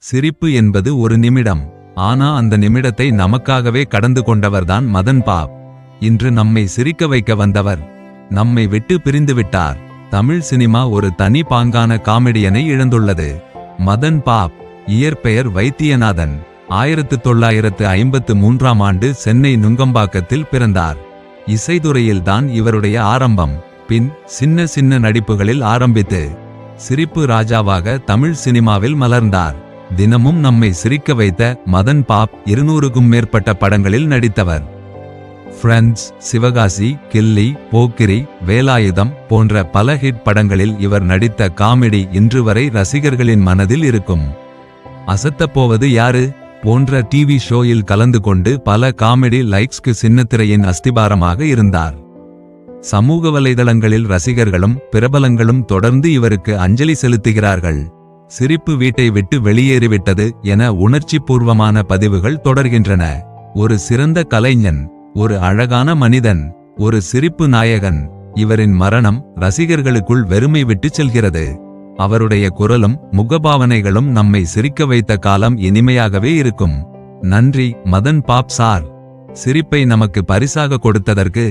சிரிப்பு என்பது ஒரு நிமிடம். ஆனா அந்த நிமிடத்தை நமக்காகவே கடந்து கொண்டவர்தான் மதன் பாப். இன்று நம்மை சிரிக்க வைக்க வந்தவர். நம்மை விட்டு பிரிந்து விட்டார். தமிழ் சினிமா ஒரு தனி பாங்கான காமெடியனை இழந்துள்ளது. மதன் பாப் இயற்பெயர் வைத்தியநாதன் ஆயிரத்து தொள்ளாயிரத்து ஐம்பத்து மூன்றாம் ஆண்டு சென்னை நுங்கம்பாக்கத்தில் பிறந்தார். இசைத்துறையில்தான் இவருடைய ஆரம்பம். பின் சின்ன சின்ன நடிப்புகளில் ஆரம்பித்து சிரிப்பு ராஜாவாக தமிழ் சினிமாவில் மலர்ந்தார். தினமும் நம்மை சிரிக்க வைத்த மதன் பாப் இருநூறுக்கும் மேற்பட்ட படங்களில் நடித்தவர். ஃப்ரெண்ட்ஸ் சிவகாசி கில்லி போக்கிரி வேலாயுதம் போன்ற பல ஹிட் படங்களில் இவர் நடித்த காமெடி இன்று வரை ரசிகர்களின் மனதில் இருக்கும். அசத்தப் போவது யாரு? போன்ற டிவி ஷோயில் கலந்து கொண்டு பல காமெடி லைக்ஸ்க்கு சின்னத்திரையின் அஸ்திபாரமாக இருந்தார். சமூக வலைதளங்களில் ரசிகர்களும் பிரபலங்களும் தொடர்ந்து இவருக்கு அஞ்சலி செலுத்துகிறார்கள். சிரிப்பு வீட்டை விட்டு வெளியேறிவிட்டது என உணர்ச்சிபூர்வமான பதிவுகள் தொடர்கின்றன. ஒரு சிறந்த கலைஞன் ஒரு அழகான மனிதன் ஒரு சிரிப்பு நாயகன் இவரின் மரணம் ரசிகர்களுக்குள் வெறுமை விட்டுச் செல்கிறது. அவருடைய குரலும் முகபாவனைகளும் நம்மை சிரிக்க வைத்த காலம் இனிமையாகவே இருக்கும். நன்றி மதன் பாப் சார். சிரிப்பை நமக்கு பரிசாக கொடுத்ததற்கு